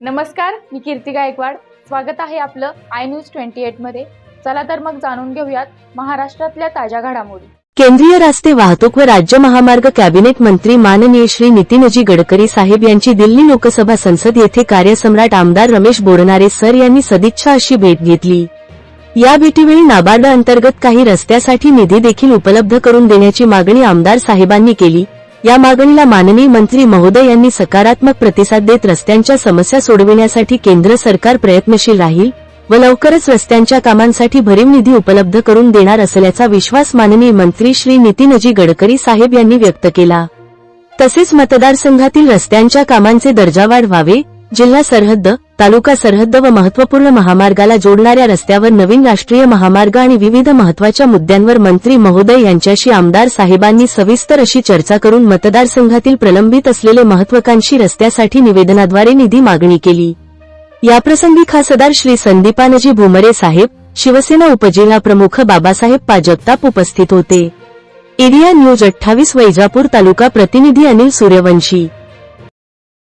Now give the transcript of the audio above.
नमस्कार मी कीर्ती गायकवाड. स्वागत आहे आपलं आय न्यूज ट्वेंटी एटमध्ये. चला तर मग जाणून घेऊयात महाराष्ट्रातल्या ताज्या घडामोडी. केंद्रीय रस्ते वाहतूक व राज्य महामार्ग कॅबिनेट मंत्री माननीय श्री नितीनजी गडकरी साहेब यांची दिल्ली लोकसभा संसद येथे कार्यसम्राट आमदार रमेश बोरणारे सर यांनी सदिच्छा अशी भेट घेतली. या भेटीवेळी नाबार्ड अंतर्गत काही रस्त्यासाठी निधी देखील उपलब्ध करून देण्याची मागणी आमदार साहेबांनी केली. या मागणीला माननीय मंत्री महोदय यांनी सकारात्मक प्रतिसाद देत रस्त्यांच्या समस्या सोडविण्यासाठी केंद्र सरकार प्रयत्नशील राहील व लवकरच रस्त्यांच्या कामांसाठी भरीव निधी उपलब्ध करून देणार असल्याचा विश्वास माननीय मंत्री श्री नितीनजी गडकरी साहेब यांनी व्यक्त केला. तसेच मतदारसंघातील रस्त्यांच्या कामांचे दर्जा व्हावे जिल्हा सरहद्द तालुका सरहद्द व महत्त्वपूर्ण महामार्गाला जोडणाऱ्या रस्त्यावर नवीन राष्ट्रीय महामार्ग आणि विविध महत्त्वाच्या मुद्द्यांवर मंत्री महोदय यांच्याशी आमदार साहेबांनी सविस्तर अशी चर्चा करून मतदारसंघातील प्रलंबित असलेले महत्वाकांक्षी रस्त्यासाठी निवेदनाद्वारे निधी मागणी केली. याप्रसंगी खासदार श्री संदीपानजी भुमरे साहेब शिवसेना उपजिल्हा प्रमुख बाबासाहेब पाजगताप उपस्थित होते. एरिया न्यूज अठ्ठावीस वैजापूर तालुका प्रतिनिधी अनिल सूर्यवंशी.